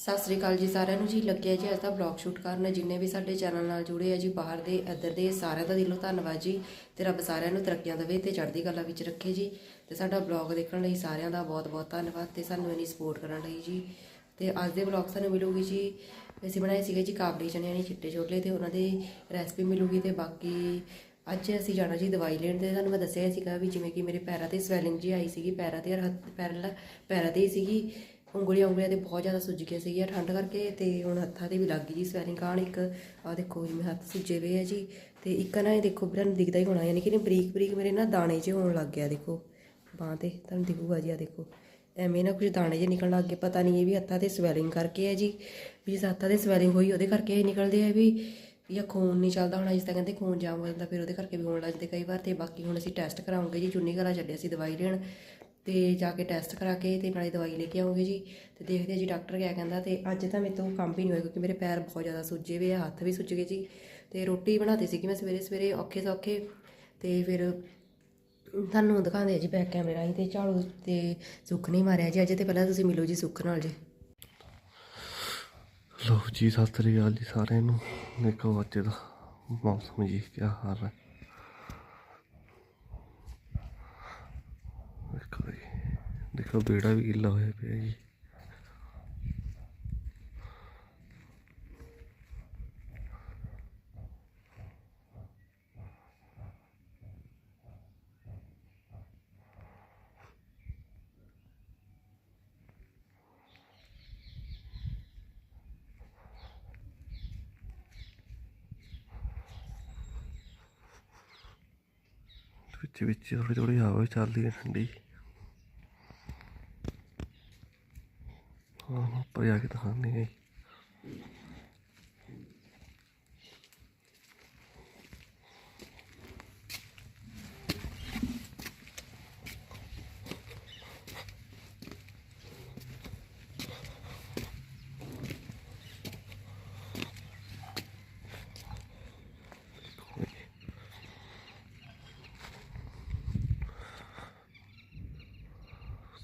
ਸਤਿ ਸ੍ਰੀ ਅਕਾਲ ਜੀ ਸਾਰਿਆਂ ਨੂੰ ਜੀ। ਲੱਗਿਆ ਜੀ ਅੱਜ ਦਾ ਵਲੌਗ ਸ਼ੂਟ ਕਰਨ। ਜਿੰਨੇ ਵੀ ਸਾਡੇ ਚੈਨਲ ਨਾਲ ਜੁੜੇ ਆ ਜੀ, ਬਾਹਰ ਦੇ, ਇੱਧਰ ਦੇ, ਸਾਰਿਆਂ ਦਾ ਦਿਲੋਂ ਧੰਨਵਾਦ ਜੀ। ਤੇ ਰੱਬ ਸਾਰਿਆਂ ਨੂੰ ਤਰੱਕੀਆਂ ਦੇਵੇ ਤੇ ਚੜ੍ਹਦੀ ਕਲਾ ਵਿੱਚ ਰੱਖੇ ਜੀ। ਤੇ ਸਾਡਾ ਵਲੌਗ ਦੇਖਣ ਲਈ ਸਾਰਿਆਂ ਦਾ ਬਹੁਤ-ਬਹੁਤ ਧੰਨਵਾਦ ਤੇ ਸਾਨੂੰ ਇੰਨੀ ਸਪੋਰਟ ਕਰਨ ਲਈ ਜੀ। ਤੇ ਅੱਜ ਦੇ ਵਲੌਗ ਸਾਨੂੰ ਮਿਲੂਗੀ ਜੀ, ਅਸੀਂ ਬਣਾਏ ਸੀਗੇ ਜੀ ਕਾਬਲੀ ਚਨਿਆਂ ਨੇ ਚਿੱਟੇ ਛੋਲੇ ਤੇ ਉਹਨਾਂ ਦੀ ਰੈਸਪੀ ਮਿਲੂਗੀ ਤੇ ਬਾਕੀ ਅੱਜ ਅਸੀਂ ਜਾਣਾ ਜੀ ਦਵਾਈ ਲੈਣ ਤੇ। ਤੁਹਾਨੂੰ ਮੈਂ ਦੱਸਿਆ ਸੀਗਾ ਵੀ ਜਿਵੇਂ ਕਿ ਮੇਰੇ ਪੈਰਾਂ ਤੇ ਸਵੈਲਿੰਗ ਜੀ ਆਈ ਸੀਗੀ, ਪੈਰਾਂ ਤੇ ਔਰ ਹੱਥ ਪੈਰਾਂ ਪੈਰਾਂ ਤੇ ਹੀ ਸੀਗੀ। ਉਂਗਲੀਆਂ ਉਂਗਲੀਆਂ ਤੇ ਬਹੁਤ ਜ਼ਿਆਦਾ ਸੁੱਜ ਗਿਆ ਸੀਗੀਆਂ, ਠੰਡ ਕਰਕੇ ਤੇ ਹੁਣ ਹੱਥਾਂ ਤੇ ਵੀ ਲੱਗ ਗਈ ਜੀ ਸਵੈਲਿੰਗ ਕਾਣ ਇੱਕ ਆ ਦੇਖੋ ਜਿਵੇਂ ਹੱਥ ਸੁੱਜੇ ਪਏ ਆ ਜੀ ਤੇ ਇੱਕ ਨਾ ਇਹ ਦੇਖੋ ਵੀਰਾਂ ਨੂੰ ਦਿਖਦਾ ਹੀ ਹੋਣਾ, ਯਾਨੀ ਕਿ ਨੇ ਬਰੀਕ ਬਰੀਕ ਮੇਰੇ ਨਾ ਦਾਣੇ ਜਿਹੇ ਹੋਣ ਲੱਗ ਗਿਆ ਦੇਖੋ, ਬਾਂਹ ਤੇ ਤੁਹਾਨੂੰ ਦਿਖੂਗਾ ਜੀ ਆ ਦੇਖੋ। ਐਵੇਂ ਨਾ ਕੁਝ ਦਾਣੇ ਜਿਹੇ ਨਿਕਲਣ ਲੱਗ ਗਏ, ਪਤਾ ਨਹੀਂ ਇਹ ਵੀ ਹੱਥਾਂ ਤੇ ਸਵੈਲਿੰਗ ਕਰਕੇ ਹੈ ਜੀ, ਵੀ ਜਿਸ ਹੱਥਾਂ ਤੇ ਸਵੈਲਿੰਗ ਹੋਈ ਉਹਦੇ ਕਰਕੇ ਇਹ ਨਿਕਲਦੇ ਆ ਵੀ, ਜਾਂ ਖੂਨ ਨਹੀਂ ਚੱਲਦਾ ਹੋਣਾ, ਜਿਸ ਤਰ੍ਹਾਂ ਕਹਿੰਦੇ ਖੂਨ ਜਾਮ ਹੋ ਜਾਂਦਾ, ਫਿਰ ਉਹਦੇ ਕਰਕੇ ਵੀ ਹੋਣ ਲੱਗ ਜਾਂਦੇ ਕਈ ਵਾਰ। ਤੇ ਬਾਕੀ ਹੁਣ ਅਸੀਂ ਟੈਸਟ ਕਰਾਉਂਗੇ ਜੀ, ਚੁੰਨੀ ਘਰਾ ਚੱਲੇ ਅਸੀਂ ਦਵਾਈ ਲੈਣ। ਤੇ ਜਾ ਕੇ ਟੈਸਟ ਕਰਾ ਕੇ ਤੇ ਨਾਲੇ ਦਵਾਈ ਲੈ ਕੇ ਆਉਂਗੇ ਜੀ। ਤੇ ਦੇਖਦੇ ਆ ਜੀ ਡਾਕਟਰ ਕਿਆ ਕਹਿੰਦਾ ਤੇ ਅੱਜ ਤਾਂ ਮੇਰੇ ਤੋਂ ਕੰਮ ਵੀ ਨਹੀਂ ਹੋਇਆ ਕਿਉਂਕਿ ਮੇਰੇ ਪੈਰ ਬਹੁਤ ਜ਼ਿਆਦਾ ਸੁੱਜੇ ਹੋਏ ਆ, ਹੱਥ ਵੀ ਸੁੱਜ ਗਏ ਜੀ। ਤੇ ਰੋਟੀ ਬਣਾਤੀ ਸੀਗੀ ਮੈਂ ਸਵੇਰੇ ਸਵੇਰੇ ਔਖੇ ਸੌਖੇ। ਤੇ ਫਿਰ ਤੁਹਾਨੂੰ ਦਿਖਾਉਂਦੇ ਆ ਜੀ ਬੈਕ ਕੈਮਰੇ ਰਾਹੀਂ ਤੇ ਝਾੜੂ ਤੇ ਸੁੱਖ ਨਹੀਂ ਮਾਰਿਆ ਜੀ। ਅੱਜ ਤੇ ਪਹਿਲਾਂ ਤੁਸੀਂ ਮਿਲੋ ਜੀ ਸੁੱਖ ਨਾਲ ਜੀ। ਲੋ ਜੀ, ਸਤਿ ਸ੍ਰੀ ਅਕਾਲ ਜੀ ਸਾਰਿਆਂ ਨੂੰ। ਦੇਖੋ ਅੱਜ ਦਾ ਮੌਸਮ ਜੀ ਕੀ ਹਾਲ ਹੈ। ਦੇਖੋ ਜੀ। ਦੇਖੋ ਬੇੜਾ ਵੀ ਗਿੱਲਾ ਹੋਇਆ ਪਿਆ ਜੀ। ਵਿੱਚ ਵਿੱਚ ਥੋੜੀ ਥੋੜੀ ਹਵਾ ਚੱਲਦੀ ਹੈ ਠੰਡੀ। ਹਾਂ ਉੱਪਰ ਜਾ ਕੇ ਦਿਖਾਉਂਦੇ ਹਾਂ ਜੀ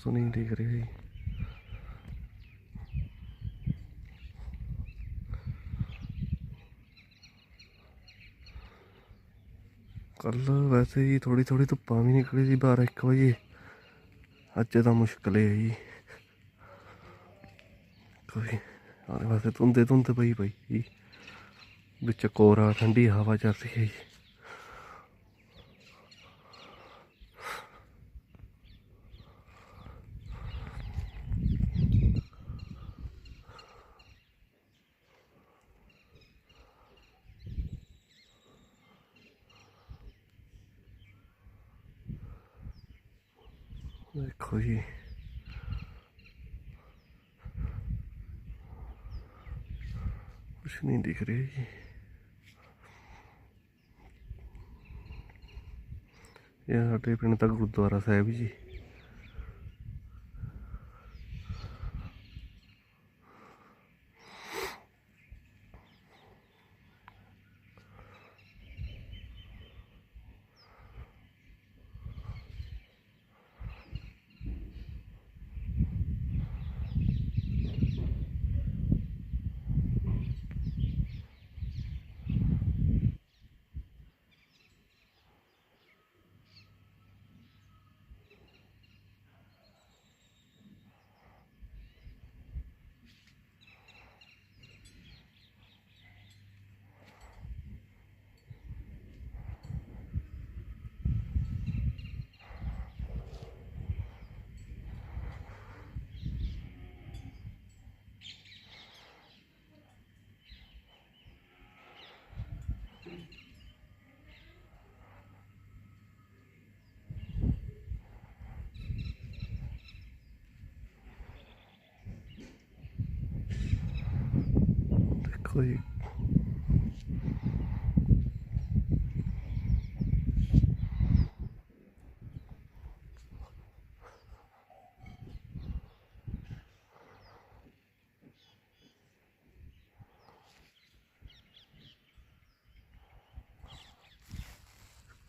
ਸੁਣੀ ਦਿਖ ਰਿਹਾ ਜੀ ਕੱਲ ਵੈਸੇ ਹੀ ਥੋੜੀ ਥੋੜੀ ਧੁੱਪਾਂ ਵੀ ਨਿਕਲੀ ਸੀ 12 1 ਵਜੇ। ਅੱਜ ਤਾਂ ਮੁਸ਼ਕਲ ਹੈ ਜੀ। ਕੋਈ ਆਲੇ ਵਾਸਤੇ ਧੁੰਦੇ ਧੁੰਦ ਪਈ ਪਈ ਵਿੱਚ ਕੋਰਾ ਠੰਡੀ ਹਵਾ ਚੱਲ ਰਹੀ ਹੈ ਜੀ। ਦੇਖੋ ਜੀ। ਕੁਛ ਨਹੀਂ ਦਿਖ ਰਿਹਾ ਜੀ। ਇਹ ਸਾਡੇ ਪਿੰਡ ਦਾ ਗੁਰਦੁਆਰਾ ਸਾਹਿਬ ਜੀ। ਦੇਖੋ ਜੀ।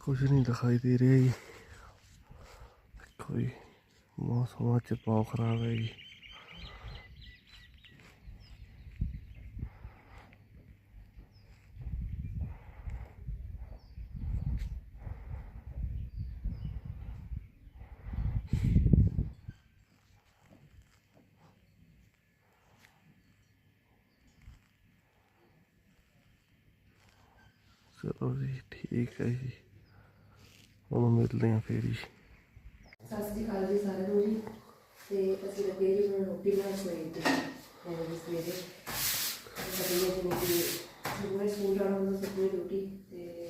ਕੁਝ ਨਹੀਂ ਦਿਖਾਈ ਦੇ ਰਿਹਾ ਜੀ। ਦੇਖੋ ਜੀ, ਮੌਸਮ ਅੱਜ ਬਹੁਤ ਖਰਾਬ ਹੈ ਜੀ ਚਲੋ ਜੀ ਠੀਕ ਹੈ ਜੀ ਹੁਣ ਮਿਲਦੇ ਆ ਫੇਰ ਜੀ ਸਤਿ ਸ੍ਰੀ ਅਕਾਲ ਜੀ ਸਾਰਿਆਂ ਨੂੰ ਜੀ। ਤੇ ਅਸੀਂ ਲੱਗੇ ਜੀ ਹੁਣ ਰੋਟੀ ਬਣਾਉਣ ਸਵੇਰ ਦੀ। ਮੈਂ ਜੀ ਸਵੇਰੇ। ਕਰੀਏ ਜਿਵੇਂ ਕਿ ਸਵੇਰੇ ਸਕੂਲ ਜਾਣਾ ਹੁੰਦਾ ਸਵੇਰੇ ਰੋਟੀ। ਤੇ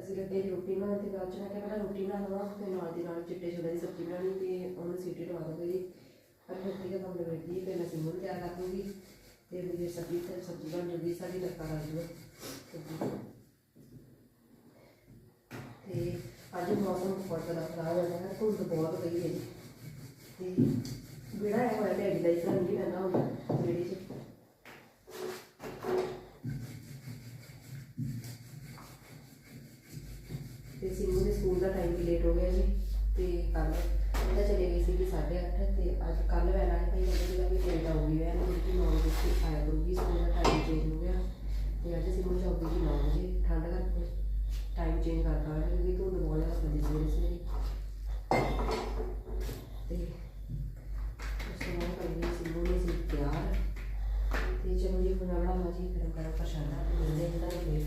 ਅਸੀਂ ਲੱਗੇ ਰੋਟੀ ਬਣਾਉਣ ਤੇ ਬਾਅਦ ਚ ਮੈਂ ਕਿਹਾ ਪਹਿਲਾਂ ਰੋਟੀ ਬਣਾ ਲਵਾਂ। ਤੇ ਨਾਲ ਦੀ ਨਾਲ ਚਿੱਟੇ ਛੋਲੇ ਦੀ ਸਬਜ਼ੀ ਬਣਾਉਣੀ ਤੇ ਉਹਨੂੰ ਸੀਟੀ ਲਵਾ ਦਵਾਂਗੇ ਜੀ। ਪਰ ਰੋਟੀ ਦਾ ਕੰਮ ਨਿਬੜ ਤੇ ਮੈਂ ਸਿੰਮੂ ਤਿਆਰ ਕਰ ਤੇ ਫਿਰ ਸਬਜ਼ੀ ਤੇ ਸਬਜ਼ੀ ਬਣ ਜੂਗੀ ਸਾਡੀ ਤੜਕਾ ਲਾ ਜੂਗਾ ਤੇ ਅੱਜ ਮੌਸਮ ਬਹੁਤ ਜ਼ਿਆਦਾ ਖਰਾਬ ਹੋ ਗਿਆ ਹੈ ਧੁੰਦ ਬਹੁਤ ਪਈ ਹੈ। ਜੀ ਤੇ ਜਿਹੜਾ ਹੈ ਹੋਇਆ ਢੇਡੀ ਦਾ ਇਸ ਤਰ੍ਹਾਂ ਨਹੀਂ ਪੈਂਦਾ ਹੁੰਦਾ ਜਿਹੜੀ ਚ। ਤੇ ਸਿੰਮੂ ਦੇ ਸਕੂਲ ਦਾ ਟਾਈਮ ਵੀ ਲੇਟ ਹੋ ਗਿਆ ਜੀ ਤੇ ਕੱਲ ਉਹਦਾ ਚਲੇ ਗਈ ਸੀ ਕਿ 8:30 ਤੇ ਅੱਜ ਕੱਲ ਵੈਨ ਆਈ ਪਈ ਉਹਦੇ ਦਾ ਵੀ ਲੇਟ ਆਉਗੀ ਵੈਨ ਕਿਉਂਕਿ 9 ਵਜੇ ਆਇਆ ਕਰੂਗੀ, ਸਕੂਲ ਦਾ ਟਾਈਮ ਚੇਂਜ ਹੋ ਗਿਆ। ਤੇ ਅੱਜ ਸਿੰਮੂ ਜਾਊਗੀ ਜੀ 9 ਵਜੇ, ਠੰਡ ਕਰਕੇ। ਟਾਈਮ ਚੇਂਜ ਕਰਤਾ ਹੈ ਕਿਉਂਕਿ ਧੁੰਦ ਬਹੁਤ ਜ਼ਿਆਦਾ ਪੈਂਦੀ ਸਵੇਰੇ ਸਵੇਰੇ ਤੇ ਉਸ ਤੋਂ ਕਰ ਗਈ ਸਿੰਮੂ ਨੇ ਸੀ ਤਿਆਰ। ਤੇ ਚਲੋ ਜੀ ਹੁਣ ਬਣਾਵਾਂ ਗਰਮ ਗਰਮ ਪ੍ਰਸ਼ਾਦਾ ਮਿਲਦੇ ਹਾਂ ਤੁਹਾਨੂੰ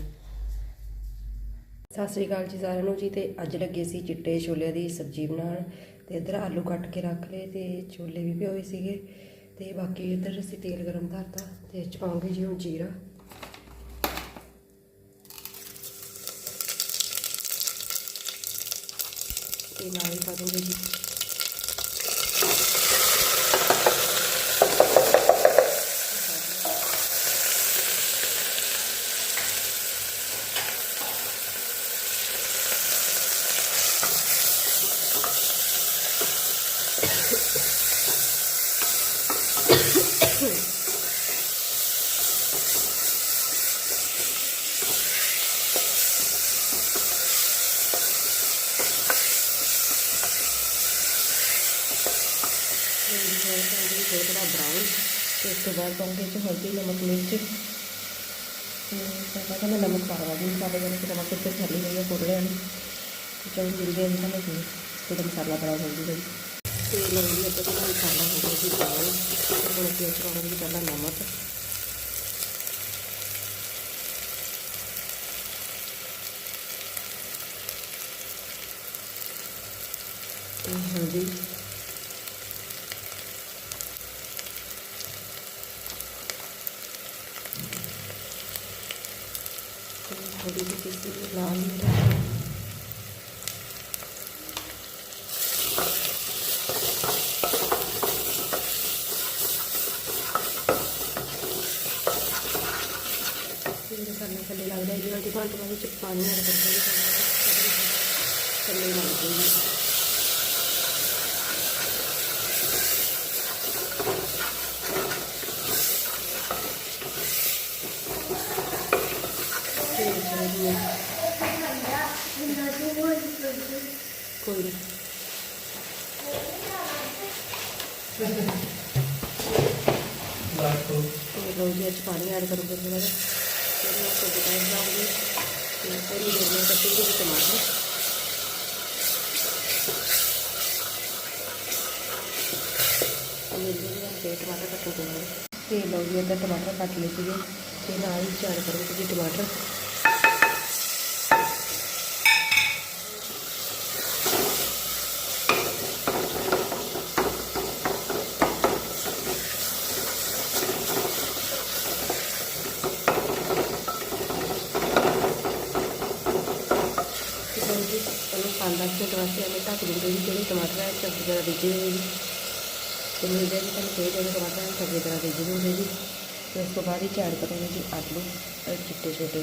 ਸਤਿ ਸ੍ਰੀ ਅਕਾਲ ਜੀ ਸਾਰਿਆਂ ਨੂੰ ਜੀ, ਤੇ ਅੱਜ ਲੱਗੇ ਸੀ ਚਿੱਟੇ ਛੋਲਿਆਂ ਦੀ ਸਬਜ਼ੀ ਬਣਾਉਣ। ਤੇ ਇੱਧਰ ਆਲੂ ਕੱਟ ਕੇ ਰੱਖ ਲਏ ਤੇ ਛੋਲੇ ਵੀ ਭਿਓਏ ਸੀਗੇ। ਤੇ ਬਾਕੀ ਇੱਧਰ ਅਸੀਂ ਤੇਲ ਗਰਮ ਕਰਤਾ ਤੇ 'ਚ ਪਾਉਂਗੇ ਜੀ ਹੁਣ ਜੀਰਾ। ਤੇ ਨਾਲ ਹੀ ਪਾ ਦੂੰਗੇ ਜੀ ਹਲਦੀ ਪਾਉਣੀ ਚਾਹੀਦੀ ਹੈ ਥੋੜਾ ਬਰਾਊਨ ਤੇ ਉਸ ਤੋਂ ਬਾਅਦ ਪਾਉਂਗੇ ਚ ਹਲਦੀ ਨਮਕ ਮਿਰਚ, ਤੇ ਪਹਿਲਾਂ ਤਾਂ ਮੈਂ ਨਮਕ ਪਾ ਦਵਾਂਗੀ ਸਾਡੇ ਘਰ ਤੇ ਨਮਕ ਤੇ ਥੱਲੇ ਹੋਈ ਹੈ ਕੋੜੇ ਵਾਲੀ। ਤੇ ਚਲ ਮਿਲਦੇ ਹਾਂ ਤੁਹਾਨੂੰ ਫਿਰ ਥੋੜਾ ਮਸਾਲਾ ਬਰਾਊਨ ਹੋ ਜੂਗਾ ਜੀ ਤੇ ਲੰਗੀ ਆਪਾਂ ਜਿਹੜਾ ਮਸਾਲਾ ਹੋ ਗਿਆ ਜੀ ਬਰਾਊਨ ਤੇ ਹੁਣ ਅਸੀਂ ਇਹ 'ਚ ਪਾਵਾਂਗੇ ਜੀ ਪਹਿਲਾਂ ਨਮਕ ਤੇ ਹਲਦੀ ਤੇ ਥੋੜੀ ਜਿਹੀ ਪੀਸੀ ਲਾਲ ਮਿਰਚ ਫਿਰ ਕਰਨਾ ਥੱਲੇ ਲੱਗਦਾ ਹੈ ਜਿਹੜਾ ਕਿ ਘੰਟੇ ਬਾਅਦ ਵਿੱਚ ਪਾਣੀ ਐਡ ਕਰ ਦਾਂਗੇ ਥੱਲੇ ਲੱਗ ਜਾਏਗੀ ਫਿਰ ਥੋੜ੍ਹੀ ਜਿਹੀ ਕੋਈ ਨਹੀਂ ਤੇ ਲੋ ਜੀ ਅੱਜ ਪਾਣੀ ਐਡ ਕਰੂੰਗੇ ਥੋੜਾ ਜਿਹਾ ਫਿਰ ਮੈਂ ਸਬਜ਼ੀ ਟਾਈਮ ਲਾਉਂਗੀ ਤੇ ਥੋੜੀ ਦੇਰ में ਕੱਟੂੰਗੀ ਜੀ ਟਮਾਟਰ ਮੇਰੇ ਲਈ ਤੇ ਟਮਾਟਰ ਕੱਟੂ ਦੇਵਾਂਗੇ ਤੇ ਲੋ ਜੀ ਇੱਧਰ ਟਮਾਟਰ ਕੱਟ ਲਏ ਸੀਗੇ ਤੇ ਨਾਲ ਹੀ ਚਾਰ ਕਰੂੰਗੀ ਜੀ ਟਮਾਟਰ ਤੇ ਲਓ ਜੀ ਇਹਨੂੰ ਪੰਜ ਦਸ ਮਿੰਟ ਵਾਸਤੇ ਐਵੇਂ ਢੱਕ ਦਿੰਦੇ ਜੀ ਜਿਹੜੇ ਟਮਾਟਰ ਹੈ ਚੰਗੀ ਤਰ੍ਹਾਂ ਰਿੱਝੇ ਹੋਏ ਜੀ ਤੇ ਮਿਲਦੇ ਜੀ ਤੁਹਾਨੂੰ ਫੇਰ ਜਿਹੜੇ ਟਮਾਟਰ ਹੈ ਚੰਗੀ ਤਰ੍ਹਾਂ ਰਿੱਝੇ ਹੋਏ ਜੀ ਤੇ ਉਸ ਤੋਂ ਬਾਅਦ ਹੀ ਐਡ ਕਰਾਂਗੇ ਜੀ, ਆਲੂ ਅਹ ਚਿੱਟੇ ਛੋਟੇ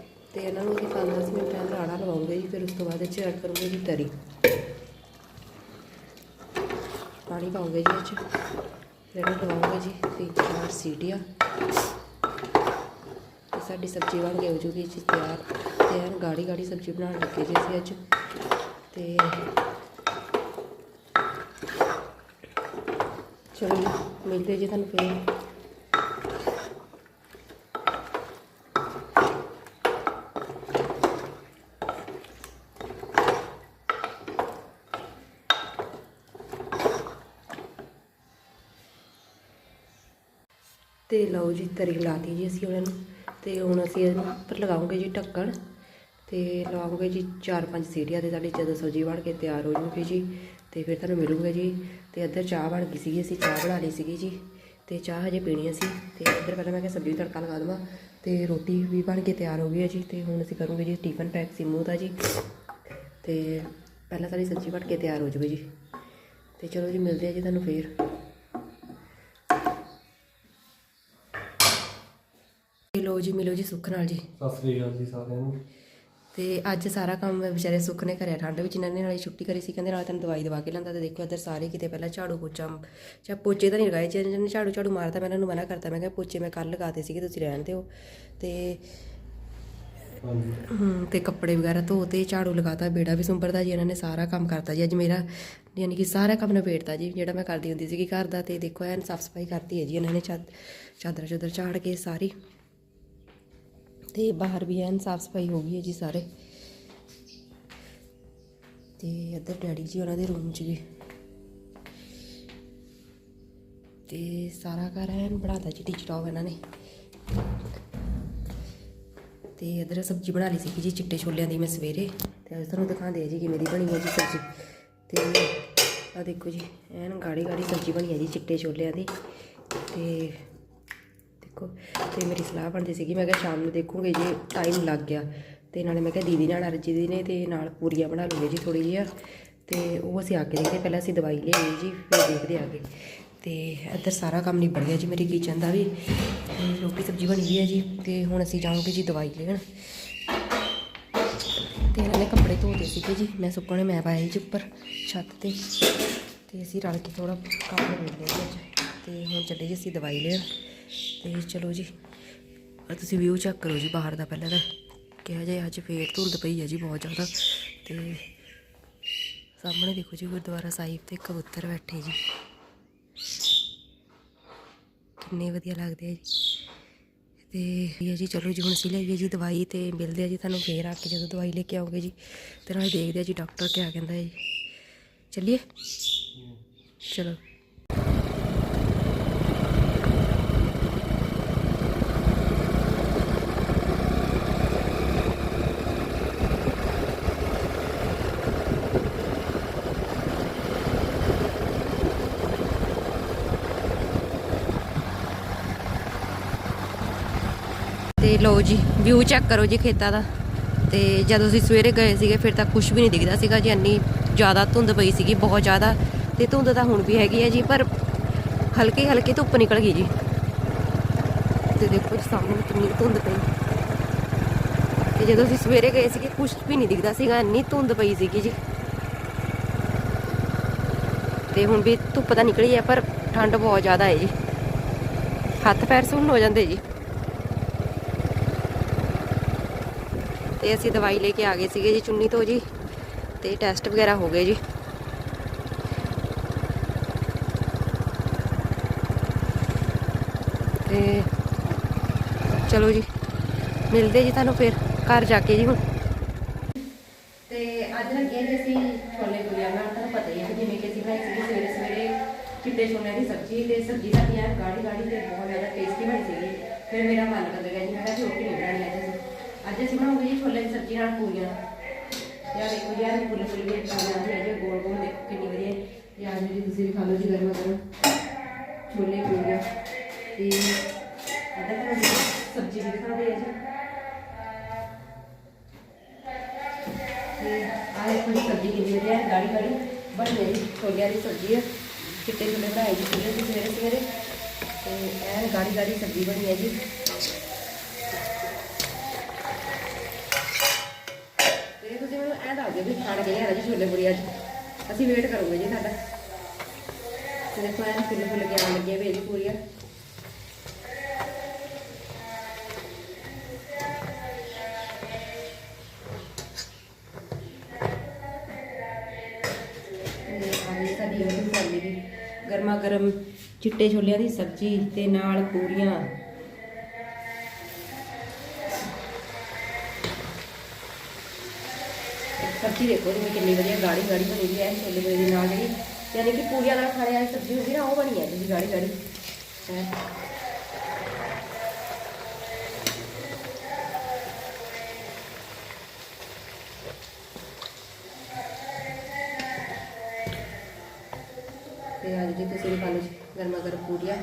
ਤੇ ਇਹਨਾਂ ਨੂੰ ਅਸੀਂ 5-10 ਮਿੰਟ ਪਹਿਲਾਂ ਰਾੜਾ ਲਵਾਉਂਗੇ ਜੀ ਫਿਰ ਉਸ ਤੋਂ ਬਾਅਦ ਇਹ 'ਚ ਐਡ ਕਰੂੰਗੇ ਜੀ ਤਰੀ। ਪਾਣੀ ਪਾਉਂਗੇ ਜੀ ਅੱਜ 'ਚ ਫਿਰ ਇਹਨੂੰ ਲਵਾਉਂਗੇ ਜੀ, ਤਿੰਨ ਚਾਰ ਸੀਟੀਆਂ। ਤੇ ਸਾਡੀ ਸਬਜ਼ੀ ਬਣ ਗਈ ਹੋ ਜੂਗੀ ਜੀ ਤਿਆਰ ਤੇ ਐਨ ਗਾੜੀ ਗਾੜੀ ਸਬਜ਼ੀ ਬਣਾਉਣ ਲੱਗੇ ਜੀ ਅਸੀਂ ਅੱਜ। ਤੇ ਚਲੋ ਮਿਲਦੇ ਜੀ ਤੁਹਾਨੂੰ ਫੇਰ। ਤੇ ਲਓ ਜੀ ਤਰੀ ਲਾਤੀ ਜੀ ਅਸੀਂ ਉਹਨਾਂ ਨੂੰ। ਤੇ ਹੁਣ ਅਸੀਂ ਇਹਨੂੰ ਉੱਪਰ ਲਗਾਉਂਗੇ ਜੀ ਢੱਕਣ। ਤੇ ਲਵਾਉਂਗੇ ਜੀ ਚਾਰ ਪੰਜ ਸੀਟੀਆਂ ਤੇ ਸਾਡੀ ਜਦੋਂ ਸਬਜ਼ੀ ਬਣ ਕੇ ਤਿਆਰ ਹੋ ਜੂਗੀ ਜੀ। ਤੇ ਫਿਰ ਤੁਹਾਨੂੰ ਮਿਲੂਗੇ ਜੀ। ਤੇ ਇੱਧਰ ਚਾਹ ਬਣ ਗਈ ਸੀਗੀ, ਅਸੀਂ ਚਾਹ ਬਣਾ ਲਈ ਸੀਗੀ ਜੀ। ਤੇ ਚਾਹ ਹਜੇ ਪੀਣੀ ਅਸੀਂ। ਤੇ ਇੱਧਰ ਪਹਿਲਾਂ ਮੈਂ ਕਿਹਾ ਸਬਜ਼ੀ ਨੂੰ ਤੜਕਾ ਲਗਾ ਦੇਵਾਂ। ਤੇ ਰੋਟੀ ਵੀ ਬਣ ਕੇ ਤਿਆਰ ਹੋ ਗਈ ਹੈ ਜੀ। ਤੇ ਹੁਣ ਅਸੀਂ ਕਰੂੰਗੇ ਜੀ ਟਿਫਨ ਪੈਕ ਸਿੰਮੂ ਦਾ ਜੀ। ਤੇ ਪਹਿਲਾਂ ਸਾਡੀ ਸਬਜ਼ੀ ਬਣ ਕੇ ਤਿਆਰ ਹੋ ਜੂਗੀ ਜੀ। ਤੇ ਚਲੋ ਜੀ ਮਿਲਦੇ ਆ ਜੀ ਤੁਹਾਨੂੰ ਫੇਰ। ਲੋ ਜੀ ਮਿਲੋ ਜੀ ਸੁੱਖ ਨਾਲ ਜੀ। ਸਤਿ ਸ੍ਰੀ ਅਕਾਲ ਜੀ ਸਾਰਿਆਂ ਨੂੰ। ਤੇ ਅੱਜ ਸਾਰਾ ਕੰਮ ਵਿਚਾਰੇ ਸੁੱਖ ਨੇ ਕਰਿਆ ਠੰਡ ਵਿੱਚ ਇਹਨਾਂ ਨੇ ਨਾਲੇ ਛੁੱਟੀ ਕਰੀ ਸੀ ਕਹਿੰਦੇ ਨਾਲ ਤੈਨੂੰ ਦਵਾਈ ਦਵਾ ਕੇ ਲੈਂਦਾ ਤੇ ਦੇਖੋ ਇੱਧਰ ਸਾਰੇ ਕਿਤੇ ਪਹਿਲਾਂ ਝਾੜੂ ਪੋਚਾ ਚਾ ਪੋਚੇ ਤਾਂ ਨਹੀਂ ਲਗਾਏ ਜਿਹਨੇ ਜਿਹਨੇ ਝਾੜੂ ਝਾੜੂ ਮਾਰਦਾ ਮੈਂ ਇਹਨਾਂ ਨੂੰ ਮਨਾ ਕਰਤਾ ਮੈਂ ਕਿਹਾ ਪੋਚੇ ਮੈਂ ਕੱਲ ਲਗਾਤੇ ਸੀਗੇ ਤੁਸੀਂ ਰਹਿਣ ਦਿਓ। ਤੇ ਹਮ, ਤੇ ਕੱਪੜੇ ਵਗੈਰਾ ਧੋਤੇ ਝਾੜੂ ਲਗਾਤਾ ਬੇੜਾ ਵੀ ਸੁੰਬਰਦਾ ਜੀ ਇਹਨਾਂ ਨੇ ਸਾਰਾ ਕੰਮ ਕਰਤਾ ਜੀ ਅੱਜ ਮੇਰਾ ਯਾਨੀ ਕਿ ਸਾਰਾ ਕੰਮ ਨਿਬੇੜਤਾ ਜੀ ਜਿਹੜਾ ਮੈਂ ਕਰਦੀ ਹੁੰਦੀ ਸੀਗੀ ਘਰ ਦਾ ਤੇ ਦੇਖੋ ਐਨ ਸਾਫ਼ ਸਫ਼ਾਈ ਕਰਤੀ ਹੈ ਜੀ ਇਹਨਾਂ ਨੇ ਚਾਦ ਚਾਦਰ ਚਾਦਰ ਝਾੜ ਕੇ ਸਾਰੀ। ਤੇ ਬਾਹਰ ਵੀ ਐਨ ਸਾਫ਼ ਸਫ਼ਾਈ ਹੋ ਗਈ ਹੈ ਜੀ ਸਾਰੇ। ਤੇ ਇੱਧਰ ਡੈਡੀ ਜੀ ਉਹਨਾਂ ਦੇ ਰੂਮ 'ਚ ਵੀ। ਤੇ ਸਾਰਾ ਘਰ ਐਨ ਬਣਾਤਾ ਜੀ ਟੀਚ ਟਾਪ ਇਹਨਾਂ ਨੇ। ਤੇ ਇੱਧਰ ਸਬਜ਼ੀ ਬਣਾ ਲਈ ਸੀ ਜੀ, ਚਿੱਟੇ ਛੋਲਿਆਂ ਦੀ ਮੈਂ ਸਵੇਰੇ। ਤੇ ਅੱਜ ਤੁਹਾਨੂੰ ਦਿਖਾਉਂਦੇ ਆ ਜੀ ਕਿਵੇਂ ਦੀ ਬਣੀ ਹੈ ਜੀ ਸਬਜ਼ੀ। ਤੇ ਆ ਦੇਖੋ ਜੀ, ਐਨ ਗਾੜੀ ਗਾੜੀ ਸਬਜ਼ੀ ਬਣੀ ਹੈ ਜੀ ਚਿੱਟੇ ਛੋਲਿਆਂ ਦੀ। ਤੇ ਦੇਖੋ। ਤੇ ਮੇਰੀ ਸਲਾਹ ਬਣਦੀ ਸੀਗੀ, ਮੈਂ ਕਿਹਾ ਸ਼ਾਮ ਨੂੰ ਦੇਖੂਗੇ ਜੇ ਟਾਈਮ ਲੱਗ ਗਿਆ। ਤੇ ਨਾਲੇ ਮੈਂ ਕਿਹਾ ਦੀਦੀ ਨਾਲ ਅਰਜੀ ਦੀ ਨੇ ਤੇ ਨਾਲ ਪੂਰੀਆਂ ਬਣਾ ਲੂਗੇ ਜੀ ਥੋੜੀ ਜਿਹੀ ਤੇ ਉਹ ਅਸੀਂ ਆ ਕੇ ਦੇਖਦੇ, ਪਹਿਲਾਂ ਅਸੀਂ ਦਵਾਈ ਲਿਆਈ ਜੀ, ਫਿਰ ਦੇਖਦੇ ਆਗੇ ਤੇ ਇੱਧਰ ਸਾਰਾ ਕੰਮ ਨਿਬੜ ਗਿਆ ਜੀ ਮੇਰੇ ਕਿਚਨ ਦਾ ਵੀ। ਰੋਟੀ ਸਬਜ਼ੀ ਬਣੀ ਗਈ ਹੈ ਜੀ, ਤੇ ਹੁਣ ਅਸੀਂ ਜਾਵਾਂਗੇ ਜੀ ਦਵਾਈ ਲੈਣ। ਤੇ ਇਹਨਾਂ ਨੇ ਕੱਪੜੇ ਧੋਤੇ ਸੀਗੇ ਜੀ, ਮੈਂ ਸੁੱਕਣੇ ਮੈਂ ਪਾਇਆ ਜੀ ਉੱਪਰ, ਛੱਤ ਤੇ। ਤੇ ਅਸੀਂ ਰਲ ਕੇ ਥੋੜਾ ਕੰਮ ਨਿਬੜ ਲਿਆ ਅੱਜ। ਤੇ ਹੁਣ ਚੱਲੇ ਜੀ ਅਸੀਂ ਦਵਾਈ ਲੈਣ। ਤੇ ਚਲੋ ਜੀ ਤੁਸੀਂ ਵਿਊ ਚੈੱਕ ਕਰੋ ਜੀ ਬਾਹਰ ਦਾ ਪਹਿਲਾਂ ਤਾਂ। ਕਿਹਾ ਜੇ ਅੱਜ ਫੇਰ ਧੁੰਦ ਪਈ ਹੈ ਜੀ ਬਹੁਤ ਜ਼ਿਆਦਾ। ਤੇ ਸਾਹਮਣੇ ਦੇਖੋ ਜੀ ਗੁਰਦੁਆਰਾ ਸਾਹਿਬ ਤੇ ਕਬੂਤਰ ਬੈਠੇ ਜੀ। ਕਿੰਨੇ ਵਧੀਆ ਲੱਗਦੇ ਆ ਜੀ। ਤੇ ਇਹ ਜੀ, ਚਲੋ ਜੀ ਹੁਣ ਅਸੀਂ ਲਈਏ ਜੀ ਦਵਾਈ ਤੇ ਮਿਲਦੇ ਆ ਜੀ ਤੁਹਾਨੂੰ ਫੇਰ ਆ ਕੇ ਜਦੋਂ ਦਵਾਈ ਲੈ ਕੇ ਆਓਗੇ ਜੀ। ਤੇ ਨਾਲ ਦੇਖਦੇ ਆ ਜੀ ਡਾਕਟਰ ਕਿਆ ਕਹਿੰਦਾ ਹੈ ਜੀ। ਚੱਲੀਏ? ਚਲੋ। ਤੇ ਲਓ ਜੀ ਵਿਊ ਚੈੱਕ ਕਰੋ ਜੀ ਖੇਤਾਂ ਦਾ। ਤੇ ਜਦੋਂ ਅਸੀਂ ਸਵੇਰੇ ਗਏ ਸੀਗੇ, ਫਿਰ ਤਾਂ ਕੁਝ ਵੀ ਨਹੀਂ ਦਿਖਦਾ ਸੀਗਾ ਜੀ, ਇੰਨੀ ਜ਼ਿਆਦਾ ਧੁੰਦ ਪਈ ਸੀਗੀ, ਬਹੁਤ ਜ਼ਿਆਦਾ। ਤੇ ਧੁੰਦ ਤਾਂ ਹੁਣ ਵੀ ਹੈਗੀ ਹੈ ਜੀ, ਪਰ ਹਲਕੀ ਹਲਕੀ ਧੁੱਪ ਨਿਕਲ ਗਈ ਜੀ। ਤੇ ਦੇਖੋ ਜੀ, ਸਾਹਮਣੇ ਕਿੰਨੀ ਧੁੰਦ ਪਈ। ਤੇ ਜਦੋਂ ਅਸੀਂ ਸਵੇਰੇ ਗਏ ਸੀਗੇ ਕੁਝ ਵੀ ਨਹੀਂ ਦਿਖਦਾ ਸੀਗਾ, ਇੰਨੀ ਧੁੰਦ ਪਈ ਸੀਗੀ ਜੀ। ਤੇ ਹੁਣ ਵੀ ਧੁੱਪ ਤਾਂ ਨਿਕਲੀ ਹੈ ਪਰ ਠੰਡ ਬਹੁਤ ਜ਼ਿਆਦਾ ਹੈ ਜੀ। ਹੱਥ ਪੈਰ ਸੁੰਨ ਹੋ ਜਾਂਦੇ ਜੀ। ਤੇ ਅਸੀਂ ਦਵਾਈ ਲੈ ਕੇ ਆ ਗਏ ਸੀਗੇ ਜੀ, ਚੁੰਨੀ ਤੋਂ ਜੀ, ਤੇ ਟੈਸਟ ਵਗੈਰਾ ਹੋ ਗਏ ਜੀ। ਤੇ ਚਲੋ ਜੀ, ਮਿਲਦੇ ਜੀ ਤੁਹਾਨੂੰ ਫਿਰ, ਘਰ ਜਾ ਕੇ ਜੀ ਹੁਣ। ਤੇ ਅੱਜ ਲੱਗੇ ਜੀ ਅਸੀਂ ਛੋਲੇ ਪੂਰੀਆਂ ਨਾਲ, ਤੁਹਾਨੂੰ ਪਤਾ ਹੀ ਹੈ ਜਿਵੇਂ ਕਿ ਅਸੀਂ ਬਣਾਈ ਸੀਗੀ ਸਵੇਰੇ ਸਵੇਰੇ ਚਿੱਟੇ ਛੋਲਿਆਂ ਦੀ ਸਬਜ਼ੀ, ਤੇ ਸਬਜ਼ੀ ਸਾਡੀ ਯਾਰ ਗਾੜੀ ਗਾੜੀ ਤੇ ਬਹੁਤ ਜ਼ਿਆਦਾ ਟੇਸਟੀ ਬਣੀ ਸੀਗੀ। ਫਿਰ ਮੇਰਾ ਮਨ ਕਰ ਗਿਆ ਜੀ, ਮੈਂ ਕਿਹਾ ਰੋਟੀ ਨਹੀਂ ਬਣਾਉਣੀ ਅੱਜ ਅਸੀਂ ਅੱਜ ਅਸੀਂ ਬਣਾਉਂਗੇ ਜੀ ਛੋਲੇ ਦੀ ਸਬਜ਼ੀ ਨਾਲ ਪੂਰੀਆਂ ਯਾਰ ਦੇਖੋ ਜੀ ਯਾਰ ਫੁੱਲ ਫੁੱਲ ਵੀ ਪੂਰੀਆਂ ਹੈ ਜੀ ਗੋਲ ਗੋਲ ਦੇਖੋ ਕਿੰਨੀ ਵਧੀਆ ਯਾਰ ਜੀ ਤੁਸੀਂ ਵੀ ਖਾ ਲਓ ਜੀ ਗਰਮਾ ਗਰਮ ਛੋਲੇ ਪੂਰੀਆਂ ਤੇ ਅਦਰ ਤੁਹਾਨੂੰ ਸਬਜ਼ੀ ਵੀ ਦਿਖਾਉਂਦੇ ਆ ਜੀ ਤੇ ਆਹ ਦੇਖੋ ਜੀ ਸਬਜ਼ੀ ਕਿੰਨੀ ਵਧੀਆ ਹੈ ਗਾੜੀ ਗਾੜੀ ਬਣ ਗਈ ਛੋਲਿਆਂ ਦੀ ਸਬਜ਼ੀ ਹੈ ਚਿੱਟੇ ਛੋਲੇ ਬਣਾਏ ਜੀ ਸਵੇਰੇ ਸਵੇਰੇ ਸਵੇਰੇ ਤੇ ਐਨ ਗਾੜੀ ਗਾੜੀ ਸਬਜ਼ੀ ਬਣੀ ਹੈ ਜੀ ਐ ਦੱਸ ਦਿਓ ਵੀ ਖਾਣ ਕੇ ਲਿਆਣਾ ਜੀ ਛੋਲੇ ਪੂਰੀ ਅੱਜ। ਅਸੀਂ ਵੇਟ ਕਰੂਗੇ ਜੀ ਤੁਹਾਡਾ ਤੇ ਦੇਖੋ ਐਨ ਫੁੱਲ ਫੁੱਲ ਕੇ ਆਉਣ ਲੱਗੇ ਵੇ ਪੂਰੀਆਂ ਸਾਡੀ ਗਰਮਾ ਗਰਮ ਚਿੱਟੇ ਛੋਲਿਆਂ ਦੀ ਸਬਜ਼ੀ ਤੇ ਨਾਲ ਪੂਰੀਆਂ। ਸਬਜ਼ੀ ਦੇਖੋ ਜਿਵੇਂ ਕਿੰਨੀ ਵਧੀਆ ਗਾੜੀ ਗਾੜੀ ਬਣੀ ਹੋਈ ਹੈ ਛੋਲੇ ਬੜੇ ਨਾਲ ਜਿਹੜੀ ਯਾਨੀ ਕਿ ਪੂਰੀਆਂ ਨਾਲ ਖਾਣੇ ਵਾਲੀ ਸਬਜ਼ੀ ਹੁੰਦੀ ਨਾ, ਉਹ ਬਣੀ ਹੈ ਜੀ ਗਾੜੀ ਗਾੜੀ। ਹੈ। ਤੇ ਅੱਜ ਜੀ ਤੁਸੀਂ ਖਾ ਲਓ ਗਰਮਾ ਗਰਮ ਪੂਰੀਆਂ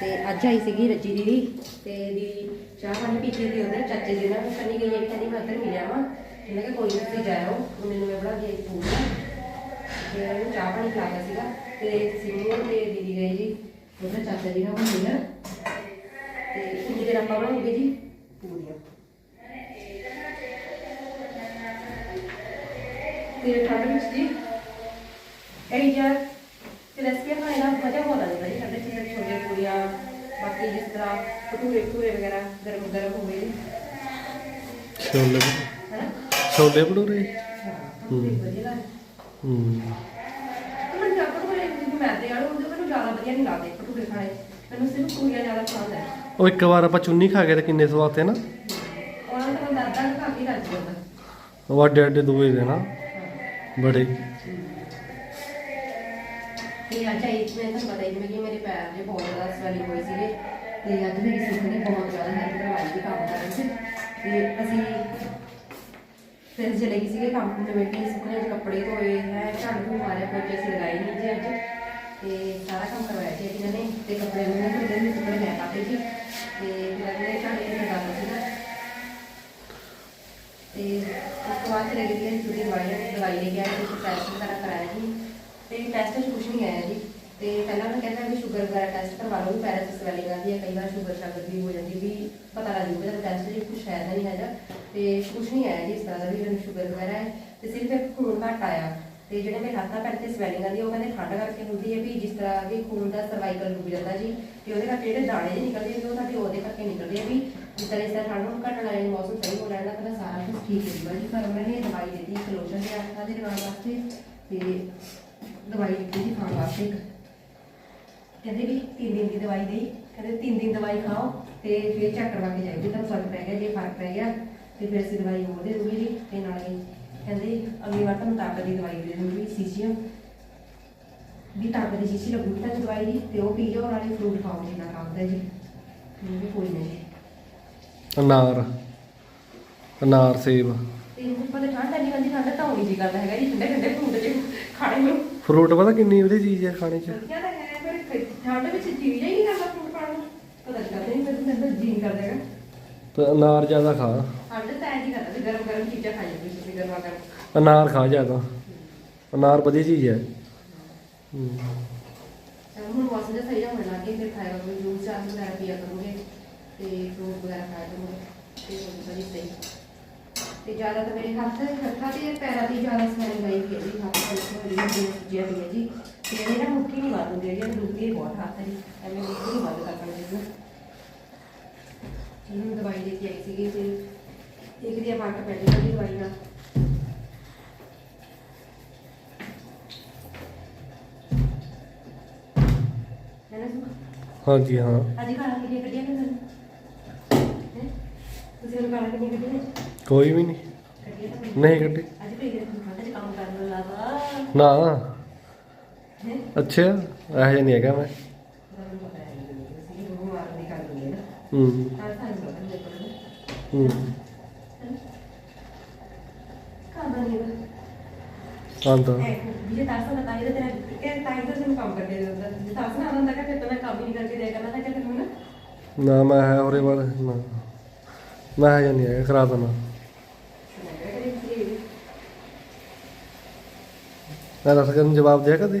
ਤੇ ਅੱਜ ਆਈ ਸੀਗੀ ਰੱਜੀ ਦੀਦੀ, ਤੇ ਦੀ ਚਾਹ ਪਾਣੀ ਪੀ ਤੇ ਉਹਦੇ ਚਾਚੇ ਜੀ ਨਾਲ ਕੰਨੀ ਗਈ ਹੈ ਕਿ ਕਹਿੰਦੀ ਮੈਂ ਮਿਲਿਆ ਵਾਂ। ਮੈਂ ਕਿਹਾ ਕੋਈ ਨਹੀਂ ਜਾਇਓ। ਉਹ ਮੈਨੂੰ ਮੈਂ ਬਣਾ ਕੇ ਪੂਰੀਆਂ ਤੇ ਉਹਨੂੰ ਚਾਹ ਪਾਣੀ ਪਿਲਾਇਆ ਸੀਗਾ ਤੇ ਸਿੰਮੂ ਤੇ ਦੀਦੀ ਗਏ ਜੀ। ਉਹਦਾ ਚਾਚਾ ਜੀ ਨਾਲ ਮਿਲਿਆ ਤੇ ਕੁਝ ਦੇਰ ਆਪਾਂ ਬਣਾਉਂਗੇ ਜੀ ਪੂਰੀਆਂ। ਤੇ ਠੰਡ ਵਿੱਚ ਜੀ, ਇਹ ਯਾਰ ਤੇ ਰੈਸਪੀ ਖਾਣੇ ਦਾ ਮਜ਼ਾ ਬਹੁਤ ਆਉਂਦਾ ਜੀ। ਸਾਡੇ ਚੀਜ਼ਾਂ ਛੋਲੇ ਪੂਰੀਆਂ, ਬਾਕੀ ਜਿਸ ਤਰ੍ਹਾਂ ਭਟੂਰੇ ਭਟੂਰੇ ਵਗੈਰਾ ਗਰਮ ਗਰਮ ਹੋਵੇ ਜੀ ਛੋਲੇ ਛੋਲੇ ਭਟੂਰੇ? ਹਾਂ। ਮੈਨੂੰ ਜ਼ਿਆਦਾ ਭਟੂਰੇ ਮੈਦੇ ਵਾਲੇ ਹੁੰਦੇ ਮੈਨੂੰ ਜ਼ਿਆਦਾ ਵਧੀਆ ਨਹੀਂ ਲੱਗਦੇ ਭਟੂਰੇ ਖਾਣੇ। ਮੈਨੂੰ ਸਿਰਫ ਪੂਰੀਆਂ ਜ਼ਿਆਦਾ ਪਸੰਦ ਹੈ। ਉਹ ਇੱਕ ਵਾਰ ਆਪਾਂ ਚੁੰਨੀ ਖਾ ਕੇ ਤੇ ਕਿੰਨੇ ਸਵਾਦ ਤੇ ਨਾ? ਉਹਨਾਂ ਦਾ ਬੰਦਾ ਅੱਧਾ ਕੁ ਖਾ ਕੇ ਰੱਜ ਜਾਂਦਾ। ਉਹ ਅੱਡੇ ਅੱਡੇ ਦੂਏ ਦੇ ਨਾ? ਬੜੇ। ਤੇ ਅੱਜ ਆਈ ਮੈਂ ਤੁਹਾਨੂੰ ਪਤਾ ਹੀ ਜਿਵੇਂ ਕਿ ਮੇਰੇ ਪੈਰ ਜੇ ਬਹੁਤ ਜ਼ਿਆਦਾ ਸਵੈਲਿੰਗ ਹੋਈ ਸੀਗੇ ਤੇ ਅੱਜ ਮੇਰੀ ਸੁੱਖ ਨੇ ਬਹੁਤ ਜ਼ਿਆਦਾ ਹੈਲਪ ਕਰਵਾਈ ਸੀ ਕੰਮ ਕਰਨ 'ਚ। ਤੇ ਅਸੀਂ ਫਿਰ ਚਲੇ ਗਏ ਸੀਗੇ ਕੰਮ ਨੂੰ ਬੈਠੇ ਸੁੱਕਨੇ ਦੇ ਕੱਪੜੇ ਧੋਏ ਹੈ, ਝਾੜੂ ਝੂੜੂ ਮਾਰਿਆ ਪੋਚੇ ਅਸੀਂ ਲਗਾਏ ਨਹੀਂ ਜੀ ਅੱਜ। ਤੇ ਸਾਰਾ ਕੰਮ ਕਰਵਾਇਆ ਜੀ ਇਹਨਾਂ ਨੇ, ਤੇ ਕੱਪੜੇ ਨੂੰ ਮੈਂ ਧੋਦੇ ਨਹੀਂ ਸੁੱਕਨੇ ਮੈਂ ਪਾਤੇ ਜੀ ਤੇ ਫਿਰ ਅਗਲੇ ਝਾੜੇ ਦੀ ਲਗਾ ਦਿੱਤੀ ਸੀਗਾ। ਤੇ ਉਸ ਤੋਂ ਬਾਅਦ ਚਲੇ ਗਏ ਜੀ ਦਵਾਈ ਲੈ ਕੇ ਆਏ ਤੇ ਟੈਸਟ ਵਗੈਰਾ ਕਰਾਇਆ ਜੀ ਤੇ ਟੈਸਟ ਵਿੱਚ ਕੁਝ ਨਹੀਂ ਆਇਆ ਜੀ। ਤੇ ਪਹਿਲਾਂ ਮੈਂ ਕਹਿੰਦਾ ਵੀ ਸ਼ੂਗਰ ਵਗੈਰਾ ਟੈਸਟ ਕਰਵਾ ਲਓ, ਵੀ ਪੈਰਾਂ 'ਚ ਹੈ ਕਈ ਵਾਰ ਸ਼ੂਗਰ ਸ਼ਾਗਰ ਵੀ ਹੋ ਜਾਂਦੀ ਵੀ ਪਤਾ ਲੱਗ ਜੂਗਾ ਜਦ ਟੈਸਟ ਵਿੱਚ ਕੁਝ ਹੈ ਨਹੀਂ ਹੈਗਾ, ਤੇ ਕੁਝ ਨਹੀਂ ਆਇਆ ਜੀ ਇਸ ਤਰ੍ਹਾਂ ਦਾ ਵੀ ਮੈਨੂੰ ਸ਼ੂਗਰ ਵਗੈਰਾ ਹੈ, ਤੇ ਸਿਰਫ ਇੱਕ ਖੂਨ ਘੱਟ ਆਇਆ। ਤੇ ਜਿਹੜੇ ਮੇਰੇ ਹੱਥਾਂ ਪੈਰ ਤੇ ਸਵੈਲਿੰਗ ਆਉਂਦੀ ਉਹ ਕਹਿੰਦੇ ਠੰਡ ਕਰਕੇ ਹੁੰਦੀ ਹੈ ਵੀ ਜਿਸ ਤਰ੍ਹਾਂ ਵੀ ਖੂਨ ਦਾ ਸਰਵਾਈਕਲ ਰੁਕ ਜਾਂਦਾ ਜੀ, ਤੇ ਉਹਦੇ ਕਰਕੇ ਜਿਹੜੇ ਦਾਣੇ ਜਿਹੇ ਨਿਕਲਦੇ ਆ ਉਹ ਸਾਡੇ ਉਹਦੇ ਕਰਕੇ ਨਿਕਲਦੇ ਆ ਵੀ ਜਿਸ ਤਰ੍ਹਾਂ ਇਸ ਤਰ੍ਹਾਂ ਠੰਡ ਨੂੰ ਘਟਣ ਲੱਗੇ ਮੌਸਮ ਸਹੀ ਹੋ ਲੈਣਾ ਤਾਂ ਸਾਰਾ ਕੁਝ ਠੀਕ ਹੋ ਜੂਗਾ ਜੀ। ਪਰ ਉਹਨਾਂ ਨੇ ਦਵਾਈ ਦਿੱਤੀ ਇੱਕ ਦੇ ਅੱਖਾਂ ਦੇ ਲਗਾਉਣ ਵਾਸਤੇ, ਤੇ ਦਵਾਈ ਦਿੱਤੀ ਖਾਣ ਵਾਸਤੇ ਕਹਿੰਦੇ ਵੀ ਤਿੰਨ ਦਿਨ ਦੀ ਦਵਾਈ ਦੇਈ ਕਹਿੰਦੇ ਤਿੰਨ ਦਿਨ ਦਵਾਈ ਖਾਓ ਤੇ ਫਿਰ ਚੈੱਕ ਕਰਵਾ ਕੇ ਜਾਇਓ ਜੇ ਤੁਹਾਨੂੰ ਫ਼ਰਕ ਪੈ ਗਿਆ ਜੇ ਫ਼ਰਕ ਪੈ ਗਿਆ ਤੇ ਫਿਰ ਅਸੀਂ ਦਵਾਈ ਹੋਰ ਦੇ ਦੂੰਗੇ ਜੀ ਤੇ ਨਾਲੇ ਕਹਿੰਦੇ ਅਗਲੀ ਵਾਰ ਤੁਹਾਨੂੰ ਤਾਕਤ ਦੀ ਦਵਾਈ ਦੇ ਦੂੰਗੀ ਸੀਸੀਅਮ ਵੀ ਤਾਕਤ ਦੀ ਸ਼ੀਸ਼ੀ ਲੱਗੂਗੀ ਤੁਹਾਨੂੰ ਦਵਾਈ ਦੀ ਤੇ ਉਹ ਪੀ ਜਾਓ ਨਾਲੇ ਫਰੂਟ ਖਾਓ ਜਿੰਨਾ ਖਾਂਦਾ ਜੀ। ਮੈਨੂੰ ਕੋਈ ਨਹੀਂ ਅਨਾਰ ਅਨਾਰ ਸੇਬ। ਤੇ ਹੁਣ ਪਤਾ ਠੰਡ ਐਨੀ ਗੰਦੀ ਠੰਡ ਤਾਂ ਹੋਣੀ ਜੀ ਕਰਦਾ ਹੈਗਾ ਜੀ ਠੰਡੇ ਠੰਡੇ ਫਰੂਟ ਜੇ ਖਾਣੇ ਨੂੰ। ਫਰੂਟ ਪਤਾ ਕਿੰਨੀ ਵਧੀਆ ਚੀਜ਼ ਹੈ ਖਾਣੇ 'ਚ? ਵਧੀਆ ਤਾਂ ਹੈ। ਪਰ ਠੰਡ ਵਿੱਚ ਜੀਵ ਹੀ ਨਹੀਂ ਕਰਦਾ ਫਰੂਟ ਖਾਣ ਨੂੰ। ਪਤਾ ਨਹੀਂ ਕਰਦਾ ਨਹੀਂ ਮੈਨੂੰ ਤਾਂ ਜੀ ਕਰਦਾ ਹੈਗਾ। ਤੇ ਅਨਾਰ ਜ਼ਿਆਦਾ ਖਾ। ਠੰਡ ਤਾਂ ਐਂ ਹੀ ਕਰਦਾ ਵੀ ਗਰਮ ਗਰਮ ਚੀਜ਼ਾਂ ਖਾਈ ਜਾਂਦੀ ਤੁਸੀਂ ਗਰਮਾ ਗਰਮ। ਅਨਾਰ ਖਾ ਜ਼ਿਆਦਾ। ਅਨਾਰ ਵਧੀਆ ਚੀਜ਼ ਹੈ। ਹੂੰ। ਚਲੋ ਹੁਣ ਮੌਸਮ ਜਿਹਾ ਸਹੀ ਹੋਣ ਲੱਗ ਗਿਆ ਫਿਰ ਖਾਏਗਾ ਕੋਈ ਜੂਸ ਚਾਹ ਵਗੈਰਾ ਪੀਆ ਕਰੂਗੇ ਤੇ ਫਰੂਟ ਵਗੈਰਾ ਖਾਇਆ ਕਰੂਗੇ ਤੇ ਹੋ ਜਾਊਗਾ ਜੀ ਸਹੀ। ਤੇ ਜ਼ਿਆਦਾ ਤਾਂ ਮੇਰੇ ਹੱਥ ਹੱਥਾਂ ਤੇ ਪੈਰਾਂ ਦੀ ਜ਼ਿਆਦਾ ਸਮੈਲ ਗਈ ਹੈ ਜੀ ਹੱਥ ਜਿਹੀ ਸੁਜਿਆ ਹੋਈ ਹੈ ਜੀ। ਤੇ ਇਹ ਨਾ ਮੁੱਠੀ ਨਹੀਂ ਵੱਧ ਹੁੰਦੀ ਹੈ ਜੀ ਦੁਖਦੀ ਬਹੁਤ ਹੱਥ ਜੀ ਐਵੇਂ ਮੁੱਠੀ ਨਹੀਂ ਵੱਧ ਕਰ ਸਕਦੇ ਜੀ ਇਹਨੂੰ ਦਵਾਈ ਦੇ ਕੇ ਆਈ ਸੀਗੀ ਤੇ ਇੱਕ ਦੀ ਫ਼ਰਕ ਪੈ ਜਾਊਗਾ ਜੀ ਦਵਾਈ ਨਾਲ। ਹੈ ਨਾ ਸੁਖ ਹਾਂਜੀ ਹਾਂ। ਅੱਜ ਖਾਣਾ ਕਿੰਨੀਆਂ ਕੱਢੀਆਂ ਨੇ? ਤੁਸੀਂ ਉਹਨੂੰ ਖਾਣਾ ਕਿੰਨੀਆਂ ਕੱਢੀਆਂ ਕੋਈ ਵੀ ਨਹੀਂ। ਨਹੀਂ ਕੱਢੀ। ਅੱਜ ਚ ਕੰਮ ਕਰਨ ਲਾਵਾ ਨਾ। ਅੱਛਾ, ਇਹੋ ਜਿਹਾ ਨਹੀਂ ਹੈਗਾ ਮੈਂ। ਨਾ ਹੂੰ ਹੂੰ। ਕੰਮ ਨਹੀਂ ਜੇ ਤਾਸਾ ਨਾ ਤਾਈ ਦਾ ਤੇਰਾ ਇਹ ਤਾਈ ਦਾ ਤੈਨੂੰ ਕੰਮ ਕਰਦੇ ਦੇ ਜੇ ਤਾਸਾ ਨਾ ਆਉਂਦਾ ਕਿ ਫਿਰ ਮੈਂ ਕੰਮ ਹੀ ਨਹੀਂ ਕਰਕੇ ਦਿਆ ਕਰਨਾ ਤਾਂ ਕਿ ਤੈਨੂੰ ਨਾ। ਨਾ ਮੈਂ ਹੈ ਉਹਦੇ ਵਾਲਾ ਨਾ ਮੈਂ ਹੈ ਨਹੀਂ ਹੈਗਾ, ਖਰਾਬ ਦੇਣਾ ਮੈਂ। ਦੱਸ ਕੇ ਜਵਾਬ ਦੇ ਕਦੇ?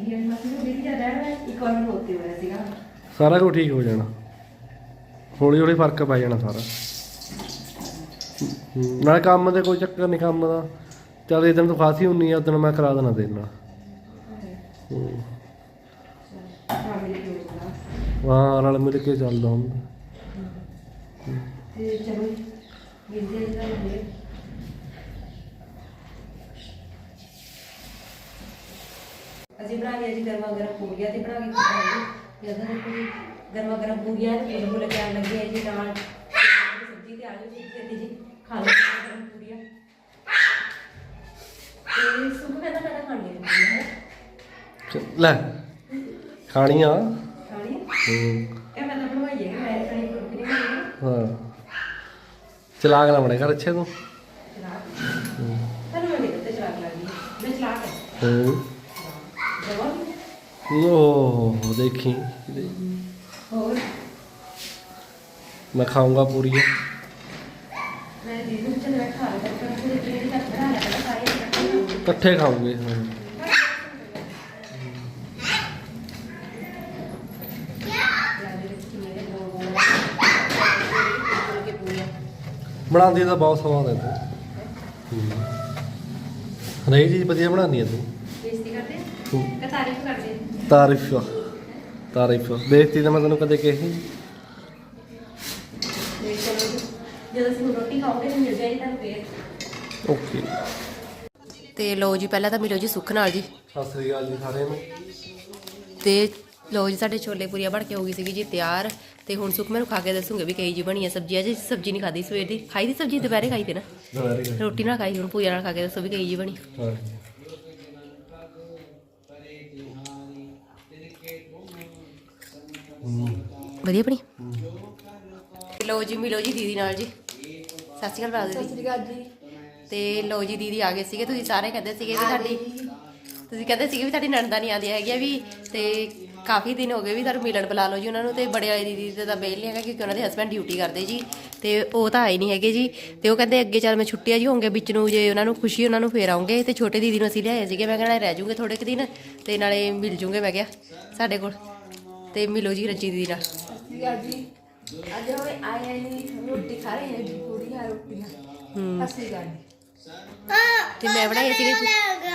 ਸਾਰਾ ਕੁਝ ਠੀਕ ਹੋ ਜਾਣਾ। ਹੌਲੀ ਹੌਲੀ ਫ਼ਰਕ ਪੈ ਜਾਣਾ ਸਾਰਾ। ਹੂੰ, ਕੰਮ ਦੇ ਕੋਈ ਚੱਕਰ ਨਹੀਂ ਕੰਮ ਦਾ। ਚੱਲ ਇਹ ਤੋਂ ਖਾਸੀ ਹੁੰਨੀ ਆ ਉਦੋਂ ਮੈਂ ਕਰਾ ਦੇਣਾ ਤੇਰੇ ਨਾਲ। ਹੂੰ। ਹਾਂ ਰਲ ਮਿਲ ਕੇ ਚੱਲਦਾ ਹੁੰਦਾ। ਤੇ ਚਲੋ ਮਿਲਦੇ ਹਾਂ ਅਸੀਂ ਬਣਾ ਲਿਆ ਜੀ ਗਰਮਾ ਗਰਮ ਪੂਰੀਆਂ ਤੇ ਬਣਾ ਕੇ ਖਾਵਾਂਗੇ ਜਦੋਂ ਜੀ ਗਰਮਾ ਗਰਮ ਪੂਰੀਆਂ ਤੇ ਫੁੱਲ ਫੁੱਲ ਕੇ ਆਉਣ ਲੱਗੇ ਆ ਜੀ ਨਾਲ ਸਬਜ਼ੀ ਤੇ ਆ ਜਾਓ ਜੀ ਛੇਤੀ ਜੀ ਖਾ ਲਓ ਗਰਮ ਗਰਮ ਪੂਰੀਆਂ ਤੇ ਸੁੱਕ ਮੈਂ ਤਾਂ ਮੈਂ ਖਾਣੀ ਹੈ ਲੈ ਖਾਣੀ ਆ। ਖਾਣੀ ਹੈ? ਹੂੰ, ਇਹ ਮੈਂ ਤਾਂ ਬਣਵਾਈ ਹੈ ਮੈਂ ਪੂਰੀ ਨਹੀਂ ਖਾਣੀ। ਹਾਂ। ਚਲਾ ਕੇ ਨਾ ਬਣੇ ਕਰ ਅੱਛੇ ਤੂੰ। ਚਲਾ ਤੁਹਾਨੂੰ ਮੈਂ ਨਹੀਂ ਪਤਾ ਚਲਾ ਕੇ ਲੱਗੀ ਮੈਂ ਚਲਾ ਕੇ ਹੂੰ। ਜਵਾਬ ਓਹ ਦੇਖੀ। ਹੋਰ? ਮੈਂ ਖਾਊਂਗਾ ਪੂਰੀ। ਮੈਂ ਦੀਦੀ ਨੂੰ ਚਲ ਮੈਂ ਖਾ ਲਿਆ ਪਰ ਫਿਰ ਜਿਹੜੀ ਤੱਕ ਬਣਾ ਲਿਆ ਪਹਿਲਾਂ ਸਾਰੇ ਇਕੱਠੇ ਖਾਊਂਗੇ। ਹਾਂ। ਬਣਾਉਂਦੀ ਤਾਂ ਬਹੁਤ ਸਵਾਦ ਹੈ। ਤੂੰ ਹਰੇਕ ਚੀਜ਼ ਵਧੀਆ ਬਣਾਉਂਦੀ ਹੈ ਤੂੰ ਬੇਇੱਜ਼ਤੀ ਕਰਦੇ ਤੂੰ ਕਿ ਤਾਰੀਫ ਕਰਦੇ ਤਾਰੀਫ ਤਾਰੀਫ ਬੇਇੱਜ਼ਤੀ ਤਾਂ ਮੈਂ ਤੈਨੂੰ ਕਦੇ ਕਹੀ ਜਦੋਂ ਅਸੀਂ ਹੁਣ ਰੋਟੀ ਖਾਓਗੇ ਤਾਂ ਮਿਲ ਜਾਏਗੀ ਤੁਹਾਨੂੰ ਫੇਰ ਓਕੇ ਤੇ ਲਓ ਜੀ ਪਹਿਲਾਂ ਤਾਂ ਮਿਲੋ ਜੀ ਸੁੱਖ ਨਾਲ ਜੀ। ਸਤਿ ਸ੍ਰੀ ਅਕਾਲ ਜੀ ਸਾਰਿਆਂ ਨੂੰ। ਤੇ ਲਓ ਜੀ ਸਾਡੇ ਛੋਲੇ ਪੂਰੀਆਂ ਬਣ ਕੇ ਹੋ ਗਈ ਸੀਗੀ ਜੀ ਤਿਆਰ। ਤੇ ਹੁਣ ਸੁੱਖ ਮੈਨੂੰ ਖਾ ਕੇ ਦੱਸੂਗੇ ਵੀ ਕਈ ਜੀ ਬਣੀ ਹੈ ਸਬਜ਼ੀ। ਅਜੇ ਸਬਜ਼ੀ ਨਹੀਂ ਖਾਦੀ ਸਵੇਰ ਦੀ। ਖਾਈ ਦੀ ਸਬਜ਼ੀ? ਦੁਪਹਿਰੇ ਖਾਈ ਤੇ ਨਾ? ਰੋਟੀ ਨਾਲ ਖਾਈ ਹੁਣ ਪੂਰੀਆਂ ਨਾਲ ਖਾ ਕੇ ਦੱਸੋ ਵੀ ਕਈ ਜੀ ਬਣੀ। ਹਾਂ ਵਧੀਆ ਬਣੀ ਲਓ ਜੀ ਮਿਲੋ ਜੀ ਦੀਦੀ ਨਾਲ ਜੀ। ਸਤਿ ਸ਼੍ਰੀ ਅਕਾਲ ਬਾਦ ਜੀ। ਜੀ। ਤੇ ਲਓ ਜੀ ਦੀਦੀ ਆ ਗਏ ਸੀਗੇ। ਤੁਸੀਂ ਸਾਰੇ ਕਹਿੰਦੇ ਸੀਗੇ ਵੀ ਸਾਡੀ ਤੁਸੀਂ ਕਹਿੰਦੇ ਸੀਗੇ ਵੀ ਤੁਹਾਡੀ ਨਣਦਾ ਨਹੀਂ ਆਉਂਦੀ ਹੈਗੀ ਵੀ ਤੇ ਕਾਫੀ ਦਿਨ ਹੋ ਗਏ ਵੀ ਤੁਹਾਨੂੰ ਮਿਲਣ ਬੁਲਾ ਲਓ ਜੀ ਉਹਨਾਂ ਨੂੰ। ਤੇ ਬੜੇ ਵਾਲੀ ਦੀਦੀ ਤੇ ਤਾਂ ਬੇਲ ਨਹੀਂ ਹੈਗਾ ਕਿਉਂਕਿ ਉਹਨਾਂ ਦੇ ਹਸਬੰਡ ਡਿਊਟੀ ਕਰਦੇ ਜੀ। ਤੇ ਉਹ ਤਾਂ ਆਏ ਨਹੀਂ ਹੈਗੇ ਜੀ। ਤੇ ਉਹ ਕਹਿੰਦੇ ਅੱਗੇ ਚੱਲ ਮੈਂ ਛੁੱਟੀਆਂ ਜੀ ਹੋਣਗੇ ਵਿੱਚ ਨੂੰ ਜੇ ਉਹਨਾਂ ਨੂੰ ਖੁਸ਼ੀ ਉਹਨਾਂ ਨੂੰ ਫੇਰ ਆਉਂਗੇ। ਤੇ ਛੋਟੇ ਦੀਦੀ ਨੂੰ ਅਸੀਂ ਲਿਆਏ ਸੀਗੇ। ਮੈਂ ਕਹਿੰਦਾ ਰਹਿ ਜੂਗੇ ਥੋੜੇ ਕੁ ਦਿਨ ਤੇ ਨਾਲੇ ਮਿਲ ਜੂਗੇ। ਮੈਂ ਕਿਹਾ ਸਾਡੇ ਕੋਲ। ਤੇ ਮਿਲੋ ਜੀ ਰੱਜੀ ਦੀਦੀ ਨਾਲ ਸ੍ਰੀ ਜੀ ਅੱਜ ਹਮੇ ਆਏ ਨਹੀਂ ਰੋਟੀ ਖਾ ਰਹੇ ਹਾਂ। ਜੀ ਪੂਰੀਆਂ ਰੋਟੀਆਂ ਅਸੀਂ ਗਾਣੀ ਤੇ ਮੈਂ ਬਣਾਈ ਸੀਗੇ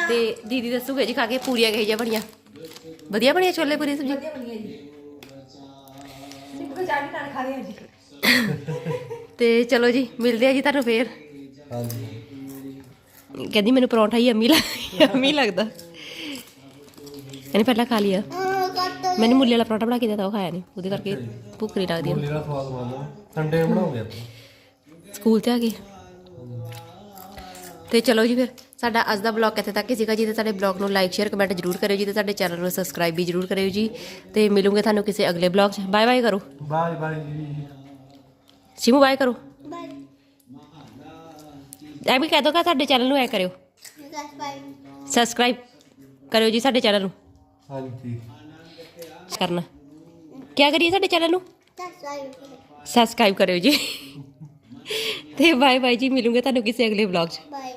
ਤੇ ਦੀਦੀ ਦੱਸੂਗੇ ਜੀ ਖਾ ਕੇ ਪੂਰੀਆਂ ਕਹੀ ਜਾ ਬਣੀਆਂ। ਵਧੀਆ ਬਣੀਆਂ ਛੋਲੇ ਪੂਰੀ ਸਬਜ਼ੀ? ਵਧੀਆ ਬਣੀਆਂ ਜੀ। ਸਿੰਪਲ ਚਾਟੀ ਨਾਲ ਖਾ ਰਹੇ ਹਾਂ ਜੀ। ਤੇ ਚਲੋ ਜੀ ਮਿਲਦੇ ਆ ਜੀ ਤੁਹਾਨੂੰ ਫੇਰ। ਹਾਂਜੀ। ਕਹਿੰਦੀ ਮੈਨੂੰ ਪਰੌਂਠਾ ਹੀ ਅੰਮੀ ਲੱਗ ਅੰਮੀ ਲੱਗਦਾ। ਕਹਿੰਦੀ ਪਹਿਲਾਂ ਖਾ ਲਿਆ। ਮੈਨੂੰ ਮੁੱਲੇ ਵਾਲਾ ਪਰੌਂਠਾ ਬਣਾ ਕੇ ਦਿੱਤਾ ਉਹ ਖਾਇਆ ਨਹੀਂ। ਉਹਦੇ ਕਰਕੇ ਭੁੱਖ ਨਹੀਂ ਲੱਗਦੀ ਬੋਲੀ ਦਾ ਸਵਾਦ ਬਣਾਉਂਦਾ ਠੰਡੇ ਬਣਾਉਂਗੇ ਆਪਾਂ। ਸਕੂਲ ਤੇ ਆ ਗਏ। ਤੇ ਚਲੋ ਜੀ ਫਿਰ ਸਾਡਾ ਅੱਜ ਦਾ ਬਲੌਗ ਇੱਥੇ ਤੱਕ ਹੀ ਸੀਗਾ ਜੀ। ਤੇ ਸਾਡੇ ਬਲੌਗ ਨੂੰ ਲਾਈਕ ਸ਼ੇਅਰ ਕਮੈਂਟ ਜਰੂਰ ਕਰਿਓ ਜੀ। ਤੇ ਸਾਡੇ ਚੈਨਲ ਨੂੰ ਸਬਸਕ੍ਰਾਈਬ ਵੀ ਜਰੂਰ ਕਰਿਓ ਜੀ। ਤੇ ਮਿਲੂਗੇ ਤੁਹਾਨੂੰ ਕਿਸੇ ਅਗਲੇ ਬਲੌਗ 'ਚ। ਬਾਏ ਬਾਏ ਕਰੋ। ਬਾਏ ਬਾਏ ਜੀ। ਸਿਮੂ ਬਾਏ ਕਰੋ। ਐ ਵੀ ਕਹਿ ਦੋ ਕਿ ਸਾਡੇ ਚੈਨਲ ਨੂੰ ਐ ਕਰਿਓ। ਸਬਸਕ੍ਰਾਈਬ ਕਰਿਓ ਜੀ ਸਾਡੇ ਚੈਨਲ ਨੂੰ। ਹਾਂਜੀ। ਕਰਨਾ। ਕੀ ਕਰੀਏ ਸਾਡੇ ਚੈਨਲ ਨੂੰ? ਸਬਸਕ੍ਰਾਈਬ ਕਰਿਓ ਜੀ। ਤੇ ਬਾਏ ਬਾਏ ਜੀ ਮਿਲੂਗੇ ਤੁਹਾਨੂੰ ਕਿਸੇ ਅਗਲੇ ਵਲੌਗ 'ਚ। ਬਾਏ